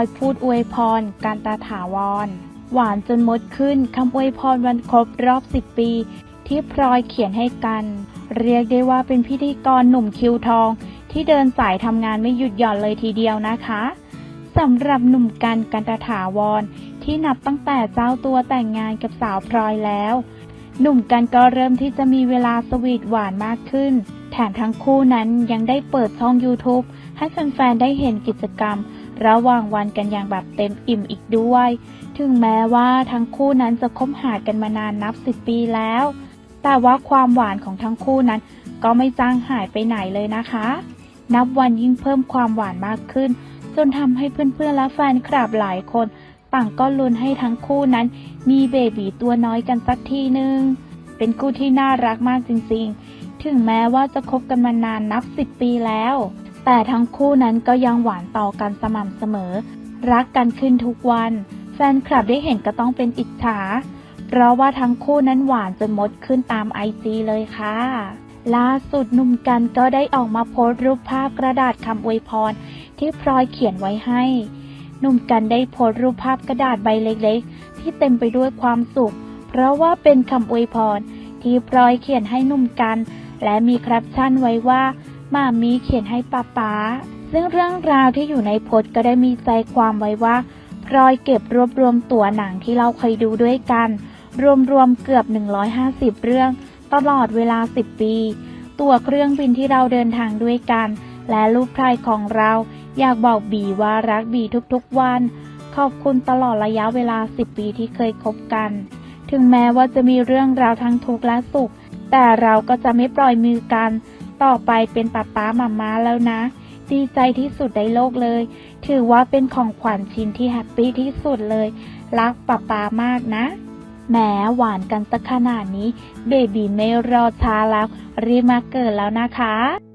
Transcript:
อยพูดอวยพร การตาถาวร หวานจนมดขึ้นคำอวยพรวันครบรอบ10ปี ที่พลอยเขียนให้กัน เรียกได้ว่าเป็นพิธีกรหนุ่มคิวทอง ที่เดินสายทำงานไม่หยุดหย่อนเลยทีเดียวนะคะสำหรับหนุ่มกันกันตาถาวร ที่นับตั้งแต่เจ้าตัวแต่งงานกับสาวพลอยแล้วหนุ่มกันก็เริ่มที่จะมีเวลาสวีทหวานมากขึ้น แถมทั้งคู่นั้นยังได้เปิดช่อง YouTube ให้แฟนๆ ได้เห็นกิจกรรม ระหว่างวันกันอย่างแบบเต็มอิ่มอีกด้วย ถึงแม้ว่าทั้งคู่นั้นจะคบหากันมานานนับสิบปีแล้ว แต่ว่าความหวานของทั้งคู่นั้น ก็ไม่จางหายไปไหนเลยนะคะ นับวันยิ่งเพิ่มความหวานมากขึ้น จนทำให้เพื่อนๆและแฟนคลับหลายคนต่างก็ลุ้นให้ทั้งคู่นั้น มีเบบีตัวน้อยกันสักทีนึง เป็นคู่ที่น่ารักมากจริงๆ ถึงแม้ว่าจะคบกันมานานนับสิบปีแล้ว แต่ทั้งคู่นั้นก็ยังหวานต่อกันสม่ำเสมอ รักกันขึ้นทุกวัน แฟนคลับได้เห็นก็ต้องเป็นอิจฉา เพราะว่าทั้งคู่นั้นหวานจนมดขึ้นตามไอจีเลยค่ะ ล่าสุดหนุ่มกันก็ได้ออกมาโพสต์รูปภาพกระดาษคำอวยพร ที่พลอยเขียนไว้ให้ หนุ่มกันได้โพสต์รูปภาพกระดาษใบเล็กๆ ที่เต็มไปด้วยความสุข เพราะว่าเป็นคำอวยพร ที่พลอยเขียนให้หนุ่มกัน และมีแคปชั่นไว้ว่า มามีเขียนให้ป้าป๊า ซึ่งเรื่องราวที่อยู่ในโพสต์ก็ได้มีใจความไว้ว่าพลอยเก็บรวบรวมตัวหนังที่เราเคยดูด้วยกัน รวมๆเกือบ 150 เรื่อง ตลอดเวลา 10 ปี ตัวเครื่องบินที่เราเดินทางด้วยกัน และลูกพลายของเราอยากบอกบีว่ารักบีทุกๆวัน ขอบคุณตลอดระยะเวลา 10 ปีที่เคยคบกัน ถึงแม้ว่าจะมีเรื่องราวทั้งทุกข์และสุข แต่เราก็จะไม่ปล่อยมือกัน ต่อไปเป็นป้าป้ามาม่าแล้วนะ ดีใจที่สุดในโลกเลย ถือว่าเป็นของขวัญชิ้นที่แฮปปี้ที่สุดเลย รักป้าป้ามากนะแหมหวานกันสักขนาดนี้ เบบีไม่รอช้าแล้ว รีบมาเกิดแล้วนะคะ